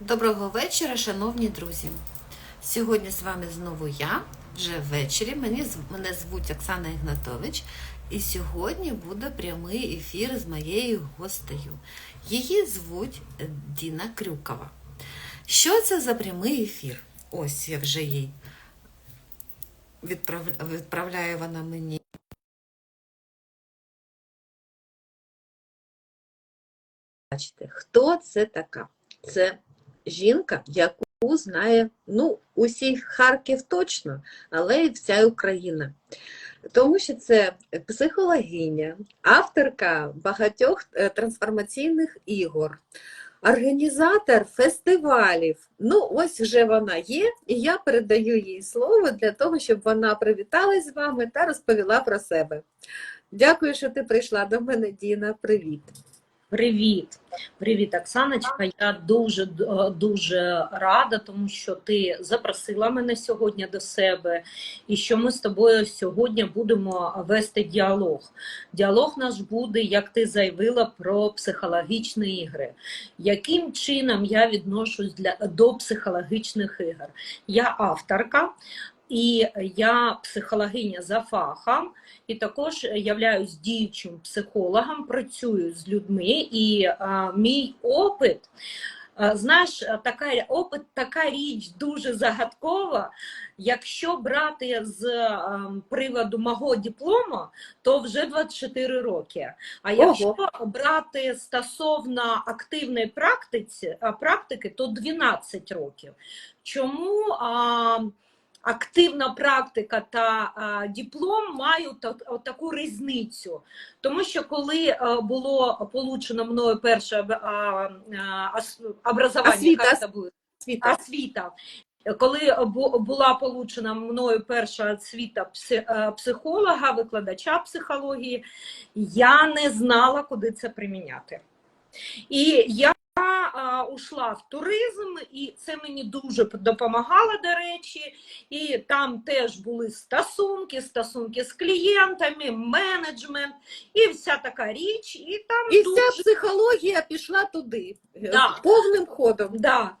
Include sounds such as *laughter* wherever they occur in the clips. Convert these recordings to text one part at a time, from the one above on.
Доброго вечора, шановні друзі. Сьогодні з вами знову я, вже ввечері. Мені, мене звуть Оксана Ігнатович, і сьогодні буде прямий ефір з моєю гостею. Її звуть Діна Крюкова. Що це за прямий ефір? Ось я вже їй відправ... відправляє вона мені. Бачите, хто це така? Це жінка, яку знає ну, усій Харків точно, але і вся Україна. Тому що це психологиня, авторка багатьох е, трансформаційних ігор, організатор фестивалів. Ну, ось вже вона є, і я передаю їй слово для того, щоб вона привіталась з вами та розповіла про себе. Дякую, що ти прийшла до мене, Діна. Привіт. Привіт, привіт, Оксаночка. Я дуже дуже рада, тому що ти запросила мене сьогодні до себе, і що ми з тобою сьогодні будемо вести діалог. Діалог наш буде, як ти заявила, про психологічні ігри. Яким чином я відношусь для до психологічних ігор? Я авторка. І я психологиня за фахом, і також являюсь діючим психологом, працюю з людьми, і а, мій опит, а, знаєш, така опит, така річ дуже загадкова. Якщо брати з а, приводу мого диплому, то вже 24 роки. А якщо брати стосовно активної практиці, практики, то 12 років. Чому? А, активна практика та а, диплом мають та- таку різницю. Тому що коли а, було получено мною перше а, а, образування, Освіта. Світа. освіта. Коли була получена мною перша освіта е, психолога, викладача психології, я не знала, куди це приміняти. І я а, ушла в туризм, і це мені дуже допомагало, до речі. І там теж були стосунки, стосунки з клієнтами, менеджмент і вся така річ. І там І дуже вся психологія пішла туди е, Да. повним ходом. Да.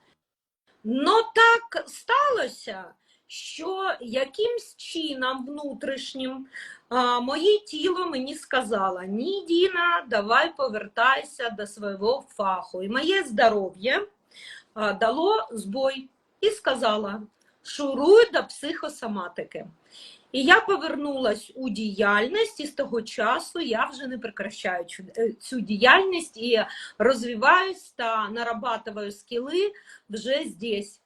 Ну так сталося, що якимсь чином внутрішнім моє тіло мені сказало: ні, Діна, давай повертайся до свого фаху. І моє здоров'я дало збой і сказала: шуруй до психосоматики. І я повернулась у діяльність, і з того часу я вже не прекращаю цю, е, діяльність і розвиваюсь та нарабатываю скіли вже здесь,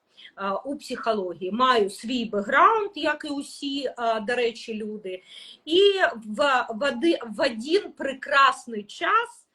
у психології. Маю свій бекграунд, як і усі, до речі, люди. І в, в, один прекрасний час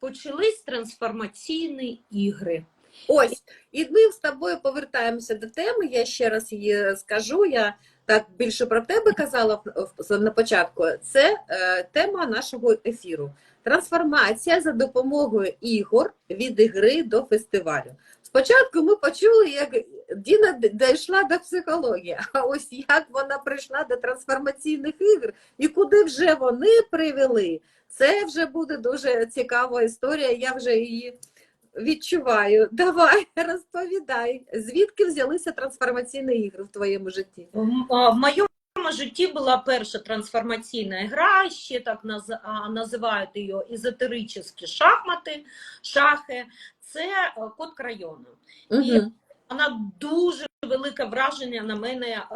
почались трансформаційні ігри. Ось, і ми з тобою повертаємося до теми. Я ще раз її скажу. Я так більше про тебе казала на початку. Це е, тема нашого ефіру. Трансформація за допомогою ігор від ігри до фестивалю. Спочатку ми почули, як Діна дійшла до психології, *laughs* а ось як вона прийшла до трансформаційних ігор і куди вже вони привели. Це вже буде дуже цікава історія. Я вже її відчуваю. *laughs* Давай, розповідай, звідки взялися трансформаційні ігри в твоєму житті? В в моєму житті була перша трансформаційна гра, ще так наз- називають її езотеричні шахмати, шахи. Це е, код крайону. І Угу. вона дуже велике враження на мене е,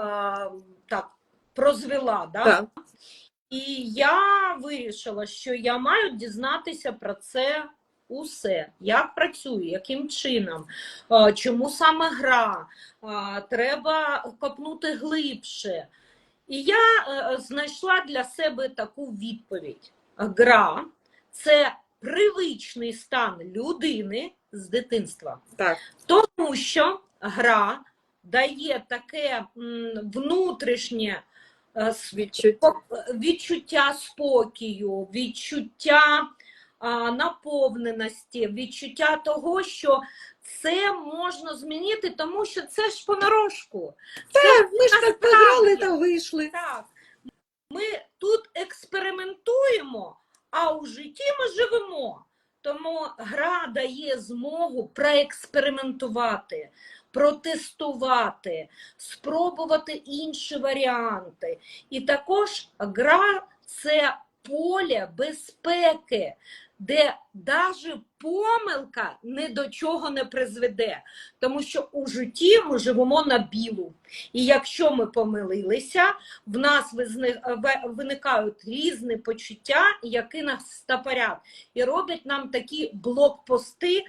так прозвела. Да? Так. І я вирішила, що я маю дізнатися про це усе, як працює, яким чином, е, чому саме гра, треба копнути глибше. І я е, знайшла для себе таку відповідь: гра це привичний стан людини з дитинства. Так. Тому що гра дає таке внутрішнє е, Відчуття. відчуття спокою, відчуття наповненості, відчуття того, що це можна змінити, тому що це ж понарошку. Так, ми ж так пограли та вийшли. Так, ми тут експериментуємо, а у житті ми живемо. Тому гра дає змогу проекспериментувати, протестувати, спробувати інші варіанти. І також гра це поле безпеки, де навіть помилка ні до чого не призведе. Тому що у житті ми живемо на білу. І якщо ми помилилися, в нас виникають різні почуття, які нас стопорять. І роблять нам такі блокпости,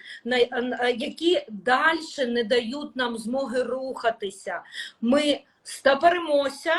які далі не дають нам змоги рухатися. Ми стопоримося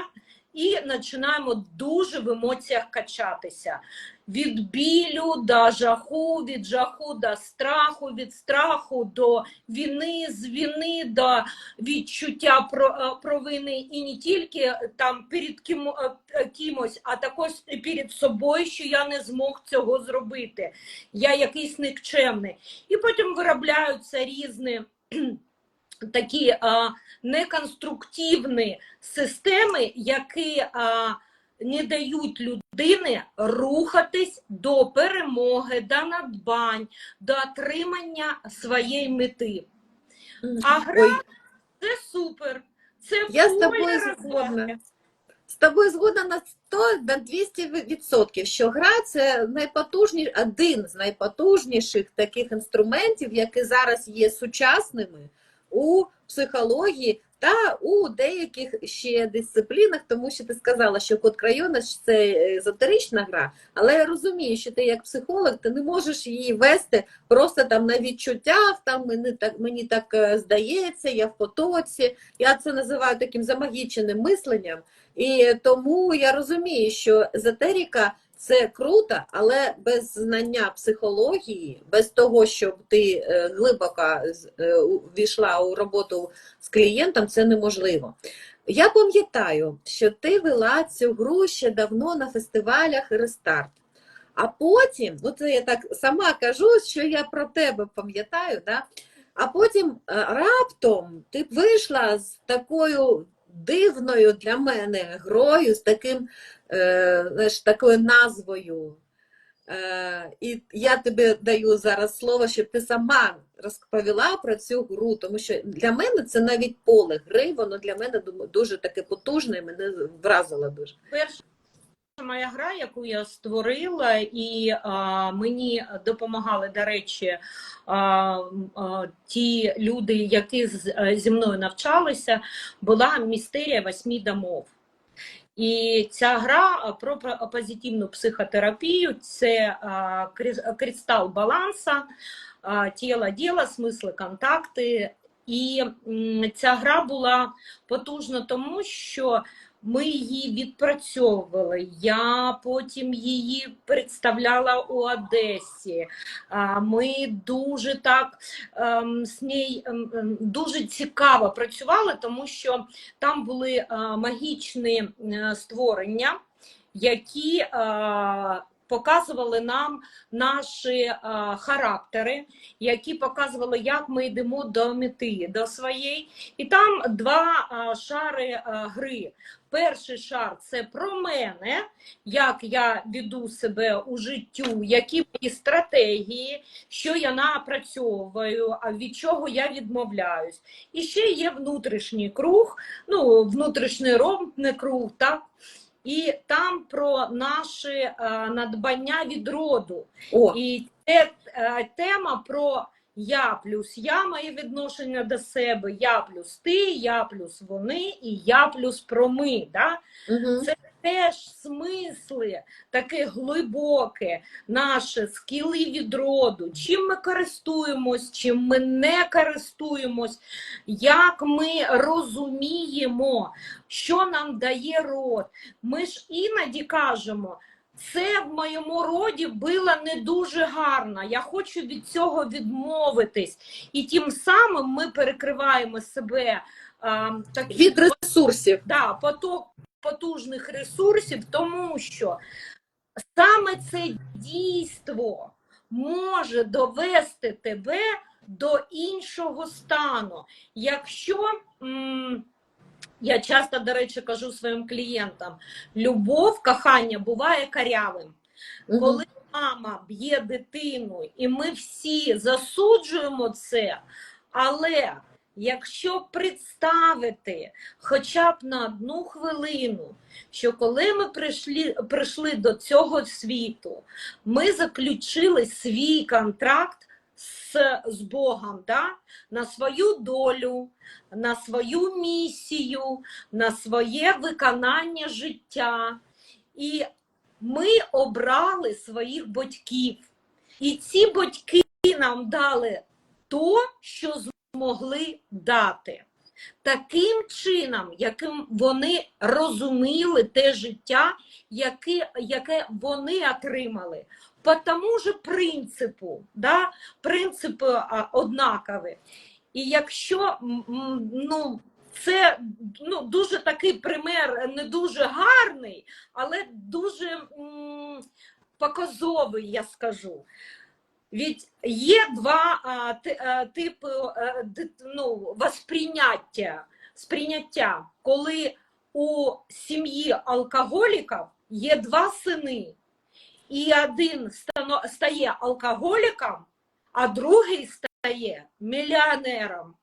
і починаємо дуже в емоціях качатися. Від білю до жаху, від жаху до страху, від страху до вини, з вини до відчуття е, провини і не тільки там перед ким, е, е, кимось, а також перед собою, що я не змог цього зробити. Я якийсь никчемний. І потім виробляються різні *clears throat* такі а, неконструктивні системи, які а, не дають людині рухатись до перемоги, до надбань, до отримання своєї мети. А гра Ой, це супер. Це Я з тобою згодна. З тобою згодна на 100, на 200 відсотків, що гра це найпотужні, один з найпотужніших таких інструментів, які зараз є сучасними у психології та у деяких ще дисциплінах, тому що ти сказала, що код Крайона це езотерична гра, але я розумію, що ти як психолог ти не можеш її вести просто там на відчуттях, там мені так мені так е, здається, я в потоці. Я це називаю таким замагіченим мисленням. І тому я розумію, що езотерика це круто, але без знання психології, без того, щоб ти е, глибоко е, у- ввійшла у роботу з клієнтом, це неможливо. Я пам'ятаю, що ти вела цю гру ще давно на фестивалях Рестарт. А потім, ну це я так сама кажу, що я про тебе пам'ятаю, да? а потім е, раптом ти вийшла з такою дивною для мене грою, з таким, е, знаєш, такою назвою. Е, і я тобі даю зараз слово, щоб ти сама розповіла про цю гру, тому що для мене це навіть поле гри, воно для мене дуже таке потужне, і мене вразило дуже. Перша моя гра, яку я створила, і а, мені допомагали, до речі, а, а, ті люди, які з, е, зі мною навчалися, була містерія восьми домов. І ця гра про про позитивну психотерапію це а, кристал баланса, а, тіло діло, смисли, контакти. І м, ця гра була потужна тому, що ми її відпрацьовували. Я потім її представляла у Одесі. Ми дуже так ем, з нею ем, ем, дуже цікаво працювали, тому що там були е, магічні е, створення, які е, показували нам наші е, характери, які показували, як ми йдемо до мети, до своєї. І там два е, шари е, гри. Перший шар це про мене, як я веду себе у життю, які мої стратегії, що я напрацьовую, а від чого я відмовляюсь. І ще є внутрішній круг, ну, внутрішній ровний круг, так? І там про наше е, надбання від роду. О, І це е, тема про я плюс я, моє відношення до себе, я плюс ти, я плюс вони і я плюс про ми. Да? угу. Це теж смисли таке глибоке, наше скіли від роду, чим ми користуємось, чим ми не користуємось, як ми розуміємо, що нам дає род. Ми ж іноді кажемо. Це в моєму роді було не дуже гарно. Я хочу від цього відмовитись. І тим самим ми перекриваємо себе а, таким від ресурсів. да, поток потужних ресурсів, тому що саме це дійство може довести тебе до іншого стану. Якщо м, я часто, до речі, кажу своїм клієнтам: любов, кохання буває карявим. Коли мама б'є дитину, і ми всі засуджуємо це, але якщо представити хоча б на одну хвилину, що коли ми прийшли, прийшли до цього світу, ми заключили свій контракт з, з Богом да? на свою долю, на свою місію, на своє виконання життя. І ми обрали своїх батьків. І ці батьки нам дали то, що змогли дати. Таким чином, яким вони розуміли те життя, яке, яке вони отримали. По тому же принципу, да? принципи однакові. І якщо ну, це ну, дуже такий пример, не дуже гарний, але дуже м, показовий, я скажу. Від є два а, а, типи а, дит- ну, восприйняття, сприйняття, коли у сім'ї алкоголіків є два сини, і один стає алкоголіком, а другий стає мільйонером.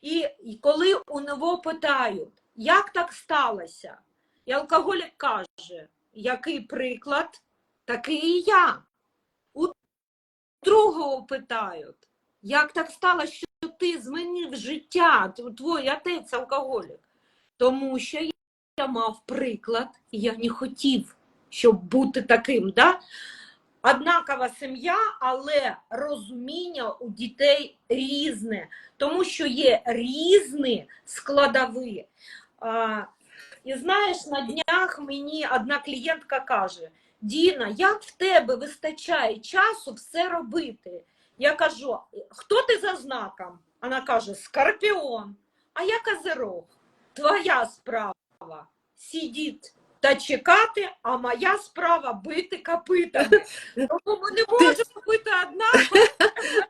І коли у нього питають, як так сталося, і алкоголік каже, який приклад, такий і я. Другого питають, як так сталося, що ти змінив життя, твій отець алкоголік. Тому що я мав приклад, і я не хотів, щоб бути таким. Да? Однакова сім'я, але розуміння у дітей різне, тому що є різні складові. І знаєш, на днях мені одна клієнтка каже: Діна, як в тебе вистачає часу все робити? Я кажу, хто ти за знаком? Вона каже, Скорпіон. А я козирог. Твоя справа сидіти та чекати, а моя справа бити копитами. *laughs* Тому ми не можемо бути одна. *laughs*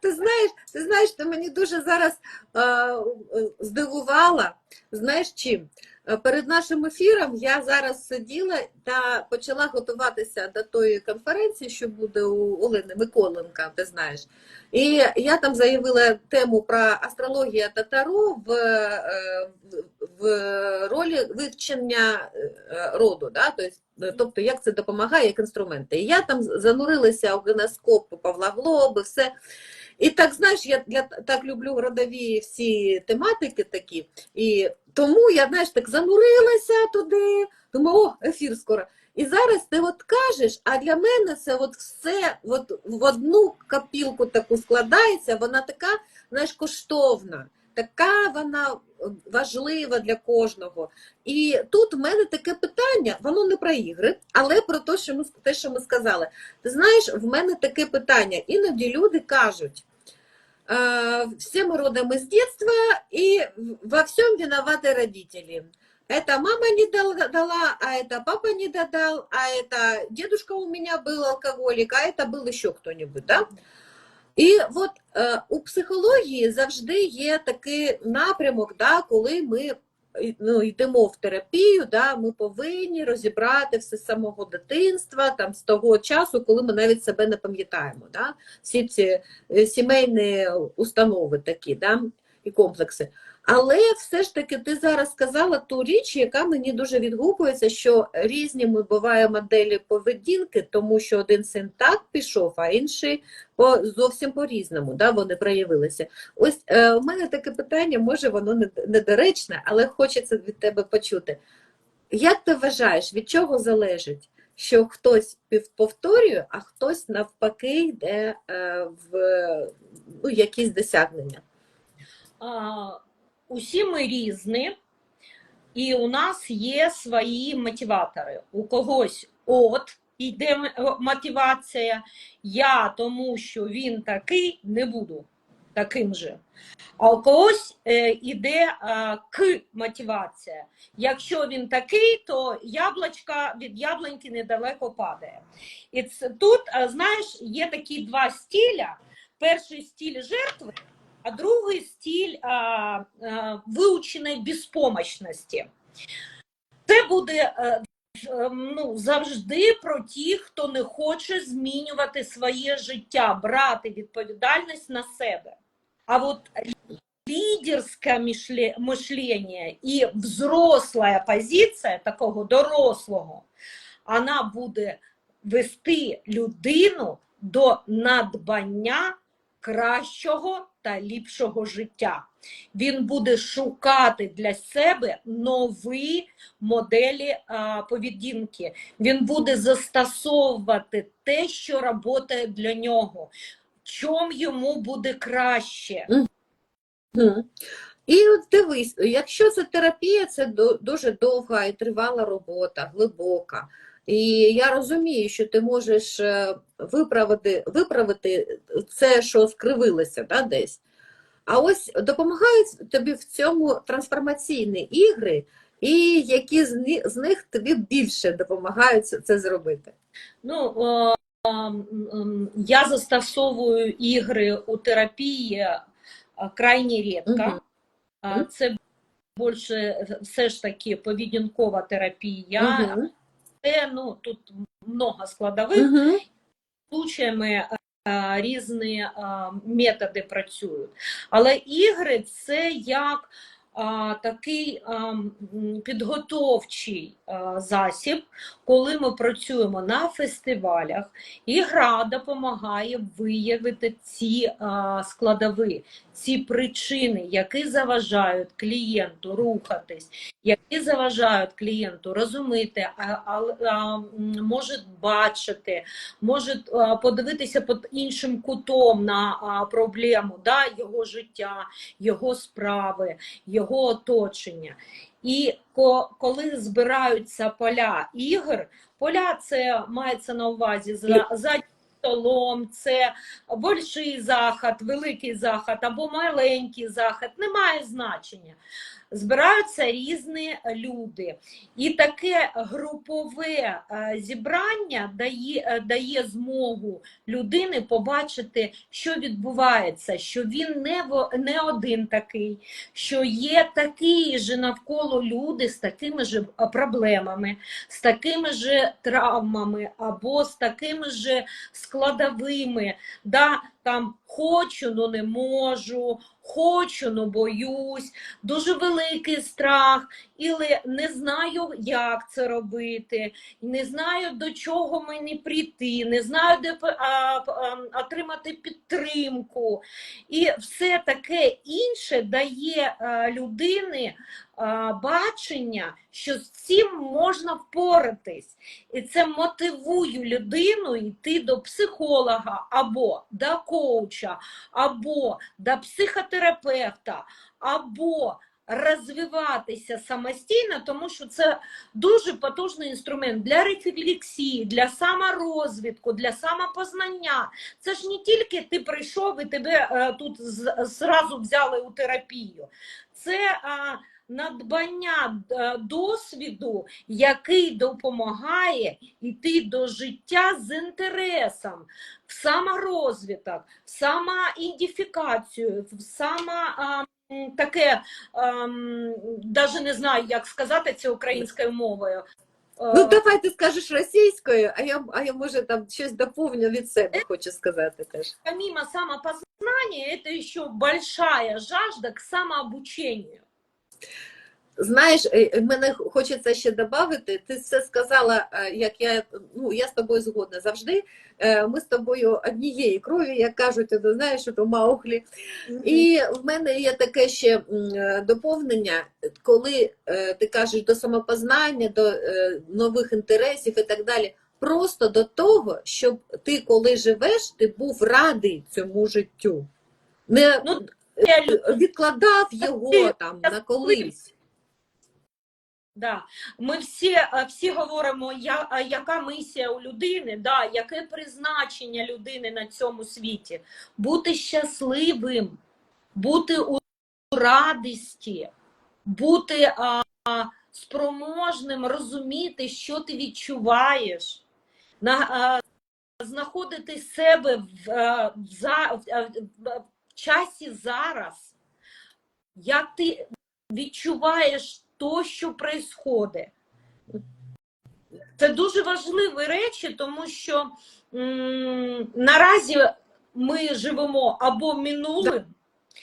Ти знаєш, ти знаєш, ти мені дуже зараз е, здивувала. Знаєш чим? Е, Перед нашим ефіром я зараз сиділа та почала готуватися до тої конференції, що буде у Олени Миколенка, ти знаєш. І я там заявила тему про астрологію та таро в, е, в- ролі вивчення е, роду, да? тобто як це допомагає як інструменти. І я там занурилася у геноскоп Павла Глоби, все. І так, знаєш, я, для так люблю родові всі тематики такі. І тому я, знаєш, так занурилася туди, думаю, о, ефір скоро. І зараз ти от кажеш, а для мене це от все от в одну капілку таку складається, вона така, знаєш, коштовна, така вона важлива для кожного. І тут в мене таке питання, воно не про ігри, але про те, що ми, те, що ми сказали. Ти знаєш, в мене таке питання. Іноді люди кажуть, э, все мы родом из детства, и во всем виноваты родители. Это мама не дал- дала, а это папа не додал, а это дедушка у меня был алкоголик, а это был еще кто-нибудь, да? І от е, у психології завжди є такий напрямок, да, коли ми ну, йдемо в терапію, да, ми повинні розібрати все з самого дитинства, там, з того часу, коли ми навіть себе не пам'ятаємо. Да, всі ці е, сімейні установи такі, да, і комплекси. Але все ж таки ти зараз сказала ту річ, яка мені дуже відгукується, що різні ми буває моделі поведінки, тому що один син так пішов, а інший по зовсім по-різному, да, вони проявилися. Ось е, у мене таке питання, може воно недоречне, але хочеться від тебе почути. Як ти вважаєш, від чого залежить, що хтось повторює, а хтось навпаки йде е, в ну, якісь досягнення? Усі ми різні, і у нас є свої мотиватори. У когось от йде мотивація, я тому що він такий не буду таким же. А у когось е, іде е, к мотивація. Якщо він такий, то яблучка від яблуньки недалеко падає. І тут, знаєш, є такі два стиля. Перший стиль жертви, а другий стиль а, а, виученої безпомощності. Це буде е, ем, ну, завжди про тих, хто не хоче змінювати своє життя, брати відповідальність на себе. А от лидерское мишле- мышление и взрослая позиція такого дорослого, вона буде вести людину до надбання кращого та ліпшого життя. Він буде шукати для себе нові моделі поведінки. Він буде застосовувати те, що працює для нього, чому йому буде краще. І от дивись, якщо це терапія, це дуже довга і тривала робота, глибока. І я розумію, що ти можеш е, виправити, виправити це, що скривилося да, десь. А ось допомагають тобі в цьому трансформаційні ігри, і які з ни- з них тобі більше допомагають це- зробити. Ну, е, ем, ем, я застосовую ігри у терапії е, крайне рідко. Мгм. Це більше все ж таки поведінкова терапія. Мгм. Це, ну, тут много складових. Угу. случаями е, різні е, методи працюють. Але ігри це як такий підготовчий засіб, коли ми працюємо на фестивалях, і гра допомагає виявити ці складові, ці причини, які заважають клієнту рухатись, які заважають клієнту розуміти, а, може бачити, може подивитися під іншим кутом на проблему да, його життя, його справи, його оточення. І коли збираються поля ігор, поля це мається на увазі за, за столом, це больший захід, великий захід або маленький захід, немає значення. Збираються різні люди. І таке групове е, зібрання дає, е, дає змогу людини побачити, що відбувається, що він не, не один такий, що є такі ж навколо люди з такими ж е, проблемами, з такими ж травмами або з такими ж складовими. Да, там хочу, но не можу, хочу, но боюсь, дуже великий страх, і не знаю, як це робити, не знаю, до чого мені прийти, не знаю, де отримати підтримку. І все таке інше дає а, людини бачення, що з цим можна впоратись. І це мотивує людину йти до психолога або до коуча, або до психотерапевта, або розвиватися самостійно, тому що це дуже потужний інструмент для рефлексії, для саморозвитку, для самопознання. Це ж не тільки ти прийшов і тебе е, тут зразу взяли у терапію. Це а, надбання е, досвіду, який допомагає йти до життя з інтересом, в саморозвиток, в самоідентифікацію, в сама таке, ем, даже не знаю, як сказати це українською мовою. Е, Ну, давай ти скажеш російською, а я, а я може там щось доповню від себе, хочу сказати теж. помимо самопознания, это еще большая жажда к самообучению. Знаєш, е, е, мене хочеться ще додати, ти це сказала, е, як я, ну, я з тобою згодна завжди. Ми з тобою однієї крові, як кажуть, ти знаєш, у Мауглі. І в мене є таке ще доповнення, коли ти кажеш до самопознання, до нових інтересів і так далі. Просто до того, щоб ти, коли живеш, ти був радий цьому життю. Не Ну, відкладав його там на колись. Да. Ми всі, е, всі говоримо, я, яка місія у людини, да, яке призначення людини на цьому світі. Бути щасливим, бути у радості, бути а, спроможним розуміти, що ти відчуваєш, на, а, знаходити себе в, а, в, в, в, в часі зараз, як ти відчуваєш то, що происходить. Це дуже важливі речі, тому що м, наразі ми живемо або минулим,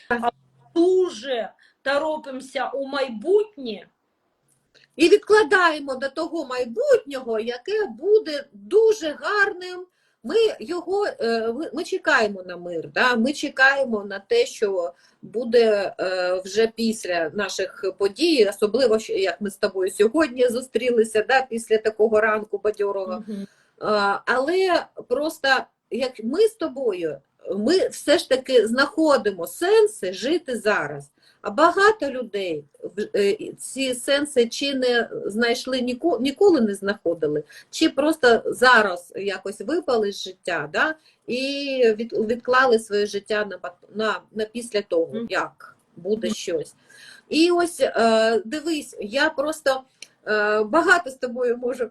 або дуже торопимося у майбутнє. І відкладаємо до того майбутнього, яке буде дуже гарним. Ми його е, ми- чекаємо на мир. Да? Ми чекаємо на те, що буде е, вже після наших подій, особливо як ми з тобою сьогодні зустрілися, да? після такого ранку бадьорого. Угу. Але просто як ми з тобою, ми все ж таки знаходимо сенси жити зараз. А багато людей е, ці сенси чи не знайшли ніколи, не знаходили, чи просто зараз якось випали з життя, да, і відклали своє життя на, на, на після того, як буде щось. І ось е, дивись, я просто багато з тобою можу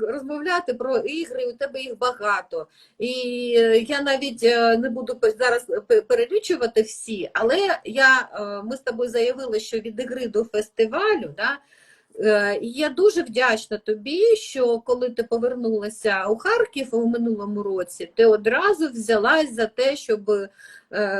розмовляти про ігри, у тебе їх багато. І е, я навіть е, не буду зараз пе- перелічувати всі, але я, е, ми з тобою заявили, що від ігри до фестивалю, да, Е, я дуже вдячна тобі, що коли ти повернулася у Харків у минулому році, ти одразу взялась за те, щоб е,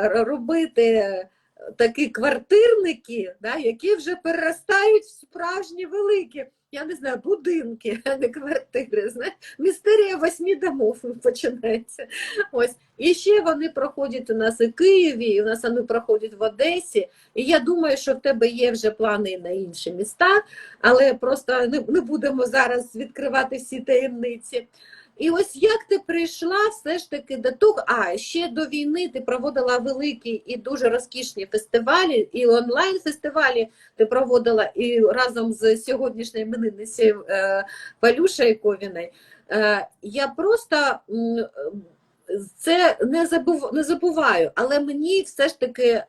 робити такі квартирники, да, які вже переростають в справжні великі, я не знаю, будинки, а не квартири. Знаєш? Містерія восьми домов починається. Ось. І ще вони проходять у нас і в Києві, і у нас вони проходять в Одесі. І я думаю, що в тебе є вже плани на інші міста, але просто не будемо зараз відкривати всі таємниці. І ось як ти прийшла все ж таки до того, а ще до війни ти проводила великі і дуже розкішні фестивалі, і онлайн-фестивалі ти проводила і разом з сьогоднішньою іменинницею Валюшею Ковіною. Е, я просто це не забув, не забуваю, але мені все ж таки е,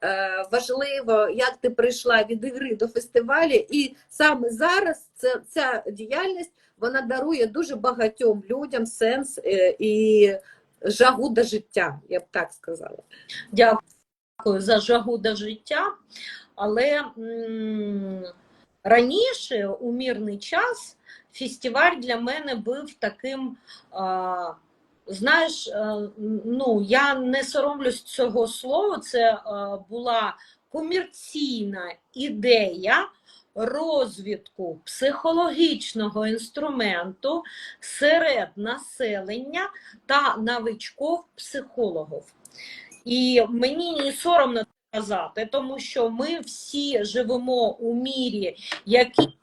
важливо, як ти прийшла від ігри до фестивалю, і саме зараз це, ця діяльність вона дарує дуже багатьом людям сенс е, і жагу до життя, я б так сказала. Дякую за жагу до життя. Але раніше, у мирний час, фестиваль для мене був таким. А, знаєш, е, ну я не соромлюсь цього слова. Це е, була комерційна ідея розвитку психологічного інструменту серед населення та новичків психологів. І мені не соромно казати, тому що ми всі живемо у мірі, який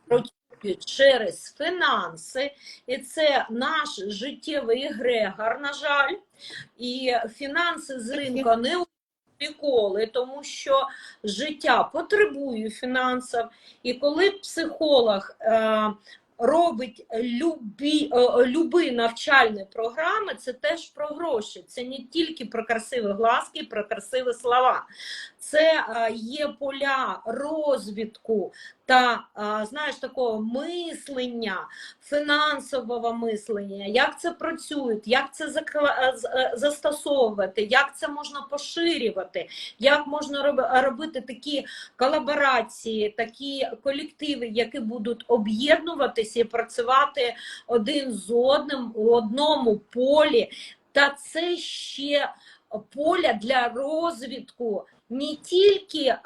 працює через фінанси, і це наш життєвий егрегор, на жаль. І фінанси з ринку не ніколи, тому що життя потребує фінансів. І коли психолог е, робить любі, е, любі навчальні програми, це теж про гроші. Це не тільки про красиві глазки, про красиві слова. Це е, є поля розвитку та е, знаєш такого мислення, фінансового мислення, як це працює, як це е, застосовувати, як це можна поширювати, як можна робити такі колаборації, такі колективи, які будуть об'єднуватися і працювати один з одним у одному полі. Та це ще поля для розвитку не тільки е,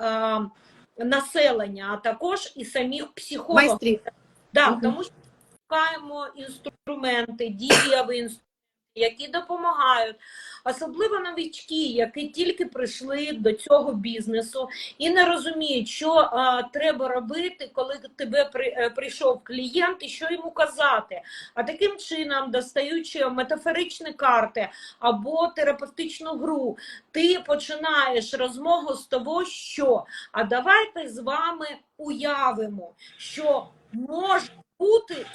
населення, а також і самих психологів. Да, угу. тому що шукаємо інструменти, дієві інструменти, які допомагають, особливо новички, які тільки прийшли до цього бізнесу і не розуміють, що а, треба робити, коли тебе при, е, прийшов клієнт, і що йому казати. А таким чином, достаючи метафоричні карти або терапевтичну гру, ти починаєш розмову з того, що а давайте з вами уявимо, що може бути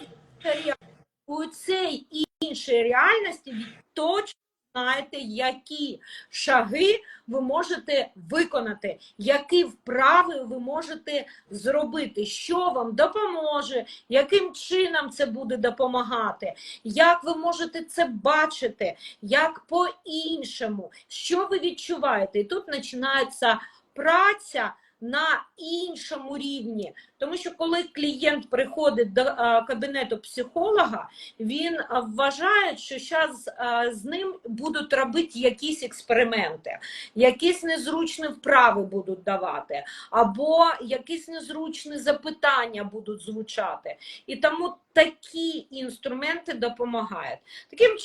у цій іншій реальності ви точно знаєте, які шаги ви можете виконати, які вправи ви можете зробити, що вам допоможе, яким чином це буде допомагати, як ви можете це бачити, як по-іншому, що ви відчуваєте. І тут починається праця на іншому рівні. Тому що коли клієнт приходить до е, кабінету психолога, він е, вважає, що зараз з ним будуть робити якісь експерименти, якісь незручні вправи будуть давати, або якісь незручні запитання будуть звучати. І тому такі інструменти допомагають. Таким чином.